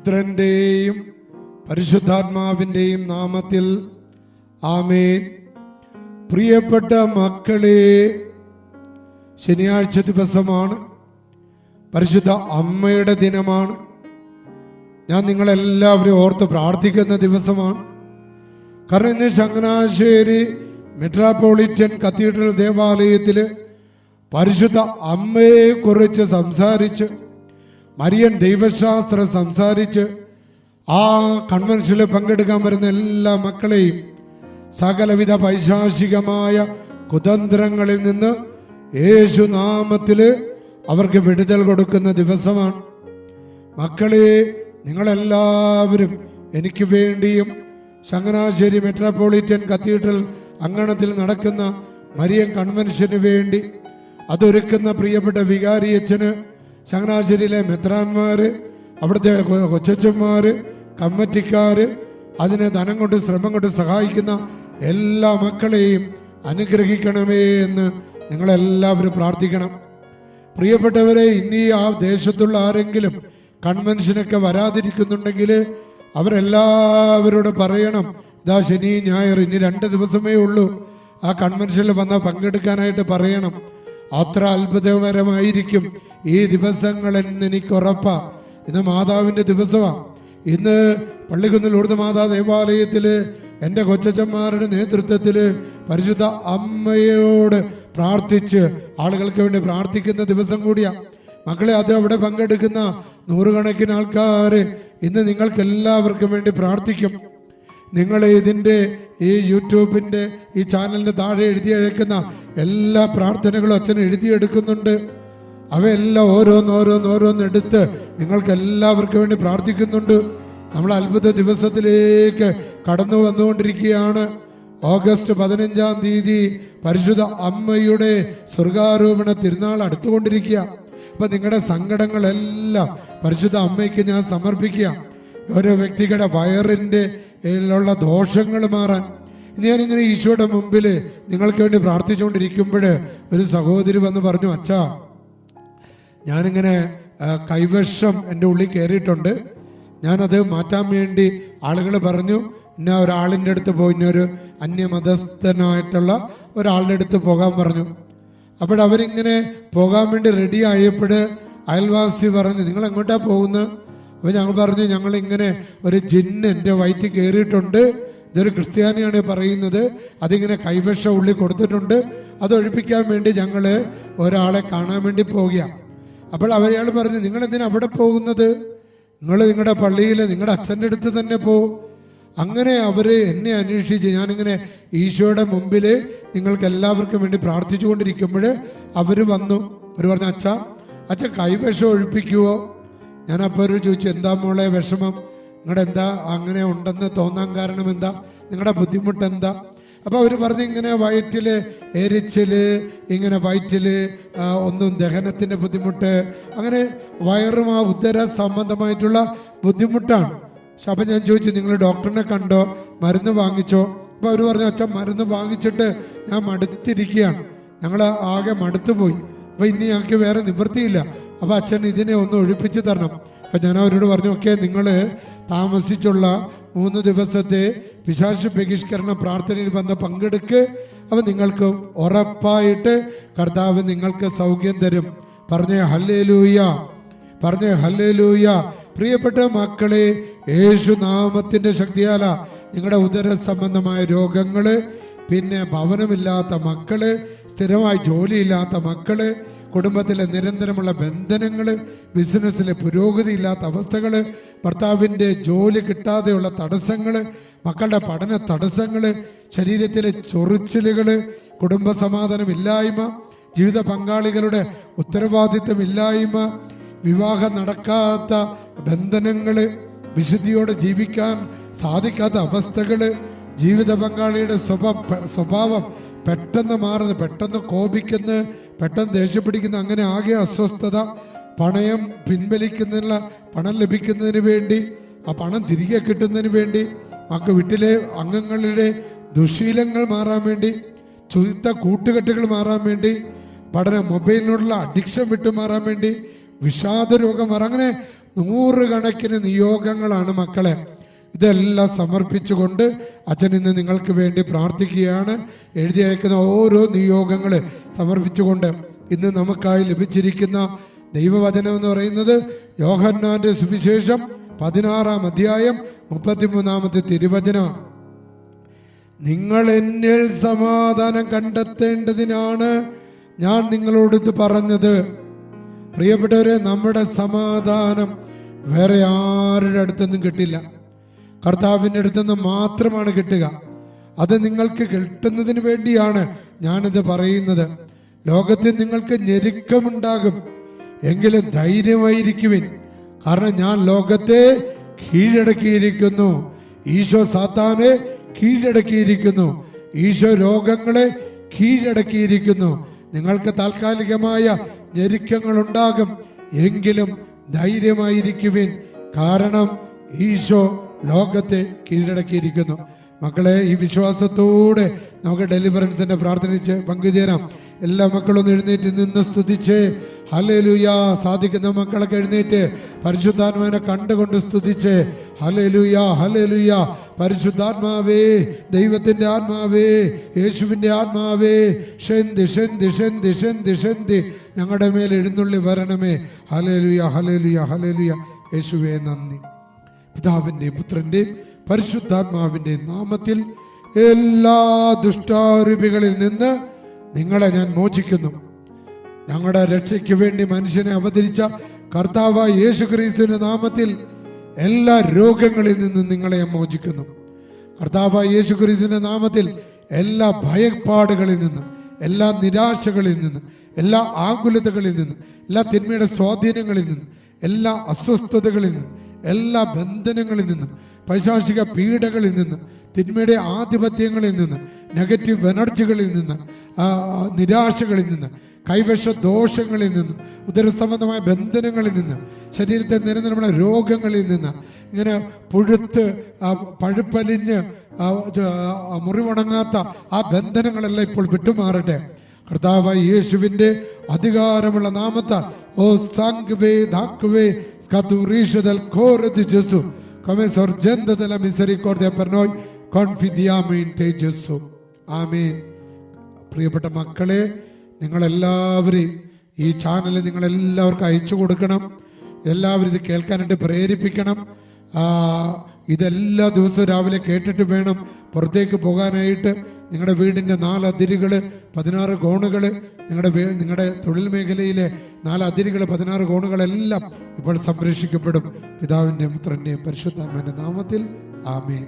പുത്രന്റെയും പരിശുദ്ധാത്മാവിന്റെയും നാമത്തിൽ ആമേൻ. പ്രിയപ്പെട്ട മക്കളെ ശനിയാഴ്ച ദിവസമാണ്. പരിശുദ്ധ അമ്മയുടെ ദിനമാണ്. ഞാൻ നിങ്ങളെല്ലാവരും ഓർത്ത് പ്രാർത്ഥിക്കുന്ന ദിവസമാണ്. കാരണം ഇന്ന് ചങ്ങനാശ്ശേരി മെട്രോപൊളിറ്റൻ കത്തീഡ്രൽ ദേവാലയത്തിൽ പരിശുദ്ധ അമ്മയെക്കുറിച്ച് സംസാരിച്ച് മരിയൻ ദൈവശാസ്ത്രം സംസാരിച്ച് ആ കൺവെൻഷനിൽ പങ്കെടുക്കാൻ വരുന്ന എല്ലാ മക്കളെയും സകലവിധ പൈശാചികമായ കുതന്ത്രങ്ങളിൽ നിന്ന് യേശു നാമത്തിൽ അവർക്ക് വിടുതൽ കൊടുക്കുന്ന ദിവസമാണ്. മക്കളെ നിങ്ങളെല്ലാവരും എനിക്ക് വേണ്ടിയും ചങ്ങനാശ്ശേരി മെട്രോപൊളിറ്റൻ കത്തീഡ്രൽ അങ്കണത്തിൽ നടക്കുന്ന മരിയൻ കൺവെൻഷന് വേണ്ടി അതൊരുക്കുന്ന പ്രിയപ്പെട്ട വികാരിയച്ഛന് ചങ്ങനാശ്ശേരിയിലെ മെത്രാന്മാര് അവിടുത്തെ കൊ- കമ്മറ്റിക്കാർ അതിനെ ധനം കൊണ്ട് ശ്രമം കൊണ്ട് സഹായിക്കുന്ന എല്ലാ മക്കളെയും അനുഗ്രഹിക്കണമേ എന്ന് നിങ്ങളെല്ലാവരും പ്രാർത്ഥിക്കണം. പ്രിയപ്പെട്ടവരെ ഇനി ആ ദേശത്തുള്ള ആരെങ്കിലും കൺവെൻഷനൊക്കെ വരാതിരിക്കുന്നുണ്ടെങ്കിൽ അവരെല്ലാവരോട് പറയണം ഇതാ ശനി ഞായർ ഇനി രണ്ട് ദിവസമേ ഉള്ളൂ. ആ കൺവെൻഷനിൽ വന്നാൽ പങ്കെടുക്കാനായിട്ട് പറയണം. അത്ര അത്ഭുതകരമായിരിക്കും ഈ ദിവസങ്ങൾ എന്ന് എനിക്ക് ഉറപ്പാ. ഇന്ന് മാതാവിന്റെ ദിവസമാ. ഇന്ന് പള്ളിക്കുന്നിൽ ഉടുത്ത മാതാ ദേവാലയത്തിൽ എന്റെ കൊച്ചച്ചന്മാരുടെ നേതൃത്വത്തിൽ പരിശുദ്ധ അമ്മയോട് പ്രാർത്ഥിച്ച് ആളുകൾക്ക് വേണ്ടി പ്രാർത്ഥിക്കുന്ന ദിവസം കൂടിയാ. മക്കളെ അത് അവിടെ പങ്കെടുക്കുന്ന നൂറുകണക്കിന് ആൾക്കാര് ഇന്ന് നിങ്ങൾക്ക് എല്ലാവർക്കും വേണ്ടി പ്രാർത്ഥിക്കും. നിങ്ങൾ ഇതിന്റെ ഈ യൂട്യൂബിന്റെ ഈ ചാനലിന്റെ താഴെ എഴുതി അയക്കുന്ന എല്ലാ പ്രാർത്ഥനകളും അച്ഛൻ എഴുതിയെടുക്കുന്നുണ്ട്. അവയെല്ലാം ഓരോന്നോരോന്നോരോന്ന് എടുത്ത് നിങ്ങൾക്ക് എല്ലാവർക്കും വേണ്ടി പ്രാർത്ഥിക്കുന്നുണ്ട്. നമ്മൾ അത്ഭുത ദിവസത്തിലേക്ക് കടന്നു വന്നുകൊണ്ടിരിക്കുകയാണ്. ഓഗസ്റ്റ് പതിനഞ്ചാം തീയതി പരിശുദ്ധ അമ്മയുടെ സ്വർഗാരോപണ തിരുനാൾ അടുത്തുകൊണ്ടിരിക്കുക. അപ്പൊ നിങ്ങളുടെ സങ്കടങ്ങളെല്ലാം പരിശുദ്ധ അമ്മയ്ക്ക് ഞാൻ സമർപ്പിക്കുക. ഓരോ വ്യക്തികളുടെ വയറിന്റെ ഉള്ള ദോഷങ്ങൾ മാറാൻ. ഞാനിങ്ങനെ ഈശോയുടെ മുമ്പിൽ നിങ്ങൾക്ക് വേണ്ടി പ്രാർത്ഥിച്ചുകൊണ്ടിരിക്കുമ്പോൾ ഒരു സഹോദരി വന്ന് പറഞ്ഞു അച്ഛാ ഞാനിങ്ങനെ കൈവശം എന്റെ ഉള്ളിൽ കയറിയിട്ടുണ്ട്. ഞാനത് മാറ്റാൻ വേണ്ടി ആളുകൾ പറഞ്ഞു. ഇന്ന ഒരാളിന്റെ അടുത്ത് പോയി ഇന്നൊരു അന്യമതസ്ഥനായിട്ടുള്ള ഒരാളുടെ അടുത്ത് പോകാൻ പറഞ്ഞു. അപ്പോൾ അവരിങ്ങനെ പോകാൻ വേണ്ടി റെഡി ആയപ്പോൾ അയൽവാസി പറഞ്ഞു നിങ്ങൾ എങ്ങോട്ടാ പോകുന്നത്? അപ്പോൾ ഞങ്ങൾ പറഞ്ഞു ഞങ്ങൾ ഇങ്ങനെ ഒരു ജിന്ന് എന്റെ വയറ്റിൽ കയറിയിട്ടുണ്ട്. ഇതൊരു ക്രിസ്ത്യാനിയാണ് പറയുന്നത്. അതിങ്ങനെ കൈവശ ഉള്ളി കൊടുത്തിട്ടുണ്ട്. അത് ഒഴിപ്പിക്കാൻ വേണ്ടി ഞങ്ങൾ ഒരാളെ കാണാൻ വേണ്ടി പോകുകയാണ് അപ്പോൾ അവരയാൾ പറഞ്ഞു നിങ്ങൾ എന്തിനാ അവിടെ പോകുന്നത്? നിങ്ങൾ നിങ്ങളുടെ പള്ളിയിൽ നിങ്ങളുടെ അച്ഛന്റെ അടുത്ത് തന്നെ പോകും അങ്ങനെ അവർ എന്നെ അന്വേഷിച്ച് ഞാനിങ്ങനെ ഈശോയുടെ മുമ്പിൽ നിങ്ങൾക്ക് എല്ലാവർക്കും വേണ്ടി പ്രാർത്ഥിച്ചു കൊണ്ടിരിക്കുമ്പോൾ അവർ വന്നു. അവർ പറഞ്ഞു അച്ഛ അച്ഛൻ കൈവശം ഒഴിപ്പിക്കുവോ? ഞാൻ അപ്പോൾ ഒരു ചോദിച്ചു എന്താ മോളെ വിഷമം? നിങ്ങളുടെ എന്താ അങ്ങനെ ഉണ്ടെന്ന് തോന്നാൻ കാരണം എന്താ? നിങ്ങളുടെ ബുദ്ധിമുട്ട് എന്താ അപ്പോൾ അവർ പറഞ്ഞു ഇങ്ങനെ വയറ്റിൽ എരിച്ചിൽ ഇങ്ങനെ വയറ്റിൽ ഒന്നും ദഹനത്തിന്റെ ബുദ്ധിമുട്ട് അങ്ങനെ വയറും ആ ഉദര സംബന്ധമായിട്ടുള്ള ബുദ്ധിമുട്ടാണ്. പക്ഷെ അപ്പൊ ഞാൻ ചോദിച്ചു നിങ്ങൾ ഡോക്ടറിനെ കണ്ടോ? മരുന്ന് വാങ്ങിച്ചോ? അപ്പോൾ അവർ പറഞ്ഞു അച്ഛൻ മരുന്ന് വാങ്ങിച്ചിട്ട് ഞാൻ മടുത്തിരിക്കുകയാണ്. ഞങ്ങൾ ആകെ മടുത്തു പോയി അപ്പോൾ ഇനി ഞങ്ങൾക്ക് വേറെ നിവൃത്തിയില്ല. അപ്പൊ അച്ഛൻ ഇതിനെ ഒന്ന് ഒഴിപ്പിച്ച് തരണം. അപ്പൊ ഞാൻ അവരോട് പറഞ്ഞു ഓക്കെ നിങ്ങൾ താമസിച്ചുള്ള മൂന്ന് ദിവസത്തെ വിശാശ ബഹിഷ്കരണ പ്രാർത്ഥനയിൽ വന്ന് പങ്കെടുക്ക്. അപ്പൊ നിങ്ങൾക്ക് ഉറപ്പായിട്ട് കർത്താവ് നിങ്ങൾക്ക് സൗഖ്യം തരും. പറഞ്ഞേ ഹല്ലേ ലൂയ പറഞ്ഞേ ഹല്ലേ ലൂയ പ്രിയപ്പെട്ട മക്കളെ യേശു നാമത്തിന്റെ ശക്തിയാല നിങ്ങളുടെ ഉദര സംബന്ധമായ രോഗങ്ങൾ പിന്നെ ഭവനമില്ലാത്ത മക്കൾ സ്ഥിരമായി ജോലിയില്ലാത്ത മക്കൾ കുടുംബത്തിലെ നിരന്തരമുള്ള ബന്ധനങ്ങൾ ബിസിനസ്സിലെ പുരോഗതി ഇല്ലാത്ത അവസ്ഥകൾ ഭർത്താവിന്റെ ജോലി കിട്ടാതെയുള്ള തടസ്സങ്ങൾ മക്കളുടെ പഠന തടസ്സങ്ങൾ ശരീരത്തിലെ ചൊറിച്ചിലുകൾ കുടുംബ സമാധാനമില്ലായ്മ ജീവിത പങ്കാളികളുടെ ഉത്തരവാദിത്തമില്ലായ്മ വിവാഹം നടക്കാത്ത ബന്ധനങ്ങൾ വിശുദ്ധിയോടെ ജീവിക്കാൻ സാധിക്കാത്ത അവസ്ഥകൾ ജീവിത പങ്കാളിയുടെ സ്വഭാവ സ്വഭാവം പെട്ടെന്ന് മാറുന്നു പെട്ടെന്ന് കോപിക്കുന്നു പെട്ടെന്ന് ദേഷ്യം അങ്ങനെ ആകെ അസ്വസ്ഥത പണയം പിൻവലിക്കുന്നതിനുള്ള പണം ലഭിക്കുന്നതിന് വേണ്ടി ആ പണം തിരികെ കിട്ടുന്നതിന് വേണ്ടി മക്ക വീട്ടിലെ അംഗങ്ങളുടെ ദുശീലങ്ങൾ മാറാൻ വേണ്ടി ചുരുത്ത കൂട്ടുകെട്ടുകൾ മാറാൻ വേണ്ടി പഠന മൊബൈലിനോടുള്ള അഡിക്ഷൻ വിട്ടു മാറാൻ വേണ്ടി വിഷാദ രോഗം മാറാൻ അങ്ങനെ നൂറുകണക്കിന് നിയോഗങ്ങളാണ് മക്കളെ. ഇതെല്ലാം സമർപ്പിച്ചുകൊണ്ട് അച്ഛൻ ഇന്ന് നിങ്ങൾക്ക് വേണ്ടി പ്രാർത്ഥിക്കുകയാണ്. എഴുതി അയക്കുന്ന ഓരോ നിയോഗങ്ങൾ സമർപ്പിച്ചുകൊണ്ട് ഇന്ന് നമുക്കായി ലഭിച്ചിരിക്കുന്ന ദൈവവചനം എന്ന് പറയുന്നത് യോഹന്നാന്റെ സുവിശേഷം പതിനാറാം അധ്യായം മുപ്പത്തിമൂന്നാമത്തെ തിരുവചന. നിങ്ങൾ എന്നിൽ സമാധാനം കണ്ടെത്തേണ്ടതിനാണ് ഞാൻ നിങ്ങളോട് ഇത് പറഞ്ഞത്. പ്രിയപ്പെട്ടവരെ നമ്മുടെ സമാധാനം വേറെ ആരുടെ അടുത്തൊന്നും കിട്ടില്ല. കർത്താവിന്റെ അടുത്തുനിന്ന് മാത്രമാണ് കിട്ടുക. അത് നിങ്ങൾക്ക് കിട്ടുന്നതിന് വേണ്ടിയാണ് ഞാനിത് പറയുന്നത്. ലോകത്തിൽ നിങ്ങൾക്ക് ഞെരുക്കമുണ്ടാകും. എങ്കിലും ധൈര്യമായിരിക്കുവിൻ. കാരണം ഞാൻ ലോകത്തെ കീഴടക്കിയിരിക്കുന്നു. ഈശോ സാത്താനെ കീഴടക്കിയിരിക്കുന്നു. ഈശോ രോഗങ്ങളെ കീഴടക്കിയിരിക്കുന്നു. നിങ്ങൾക്ക് താൽക്കാലികമായ ഞെരുക്കങ്ങൾ ഉണ്ടാകും എങ്കിലും ധൈര്യമായിരിക്കുവിൻ. കാരണം ഈശോ ലോകത്തെ കീഴടക്കിയിരിക്കുന്നു. മക്കളെ ഈ വിശ്വാസത്തോടെ നമുക്ക് ഡെലിവറൻസിന്റെ പ്രാർത്ഥനിച്ച് പങ്കുചേരാം. എല്ലാ മക്കളും എഴുന്നേറ്റ് നിന്ന് സ്തുതിച്ച് ഹലേലുയ സാധിക്കുന്ന മക്കളൊക്കെ എഴുന്നേറ്റ് പരിശുദ്ധാത്മാവിനെ കണ്ടുകൊണ്ട് സ്തുതിച്ച് ഹലേലുയ ഹലേലുയ പരിശുദ്ധാത്മാവേ ദൈവത്തിന്റെ ആത്മാവേ യേശുവിന്റെ ആത്മാവേ. ഷെന്തി ഷെന്തി ഷെന്തി ഷെന്തി ഷെന്തി. ഞങ്ങളുടെ മേൽ എഴുന്നള്ളി വരണമേ. ഹലലുയ ഹലലുയ ഹലലുയ യേശുവേ നന്ദി. പിതാവിന്റെയും പുത്രന്റെയും പരിശുദ്ധാത്മാവിന്റെ നാമത്തിൽ എല്ലാ ദുഷ്ടാരൂപികളിൽ നിന്ന് നിങ്ങളെ ഞാൻ മോചിക്കുന്നു. ഞങ്ങളുടെ രക്ഷയ്ക്ക് വേണ്ടി മനുഷ്യനെ അവതരിച്ച കർത്താവ് യേശു ക്രിസ്തുവിന്റെ നാമത്തിൽ എല്ലാ രോഗങ്ങളിൽ നിന്നും നിങ്ങളെ ഞാൻ മോചിക്കുന്നു. കർത്താവ് യേശു ക്രിസ്തുവിന്റെ നാമത്തിൽ എല്ലാ ഭയപ്പാടുകളിൽ നിന്ന് എല്ലാ നിരാശകളിൽ നിന്ന് എല്ലാ ആകുലതകളിൽ നിന്ന് എല്ലാ തിന്മയുടെ സ്വാധീനങ്ങളിൽ നിന്ന് എല്ലാ അസ്വസ്ഥതകളിൽ നിന്ന് എല്ലാ ബന്ധനങ്ങളിൽ നിന്ന് പൈശാചിക പീഡകളിൽ നിന്ന് തിന്മയുടെ ആധിപത്യങ്ങളിൽ നിന്ന് നെഗറ്റീവ് എനർജികളിൽ നിന്ന് നിരാശകളിൽ നിന്ന് കൈവശ ദോഷങ്ങളിൽ നിന്ന് ഉദരസംബന്ധമായ ബന്ധനങ്ങളിൽ നിന്ന് ശരീരത്തെ നിരന്തരമുള്ള രോഗങ്ങളിൽ നിന്ന് ഇങ്ങനെ പുഴുത്ത് പഴുപ്പലിഞ്ഞ് മുറിവുണങ്ങാത്ത ആ ബന്ധനങ്ങളെല്ലാം ഇപ്പോൾ വിട്ടുമാറട്ടെ. കർത്താവ് യേശുവിന്റെ അധികാരമുള്ള നാമത്താൽ ഓ scaturisce dal cuore di Gesù, come sorgente della misericordia per noi confidiamo in te Gesù ആമേൻ. പ്രിയപ്പെട്ട മക്കളെ നിങ്ങളെല്ലാവരെയും ഈ ചാനൽ നിങ്ങളെല്ലാവർക്കും അയച്ചു കൊടുക്കണം. എല്ലാവരും ഇത് കേൾക്കാനായിട്ട് പ്രേരിപ്പിക്കണം. ഇതെല്ലാ ദിവസവും രാവിലെ കേട്ടിട്ട് വേണം പുറത്തേക്ക് പോകാനായിട്ട്. നിങ്ങളുടെ വീടിന്റെ നാല് അതിരുകൾ പതിനാറ് കോണുകൾ നിങ്ങളുടെ വീ നിങ്ങളുടെ തൊഴിൽ മേഖലയിലെ നാല് അതിരുകൾ പതിനാറ് കോണുകളെല്ലാം ഇപ്പോൾ സംരക്ഷിക്കപ്പെടും. പിതാവിന്റെയും പുത്രന്റെയും പരിശുദ്ധാത്മാവിന്റെ നാമത്തിൽ ആമേൻ.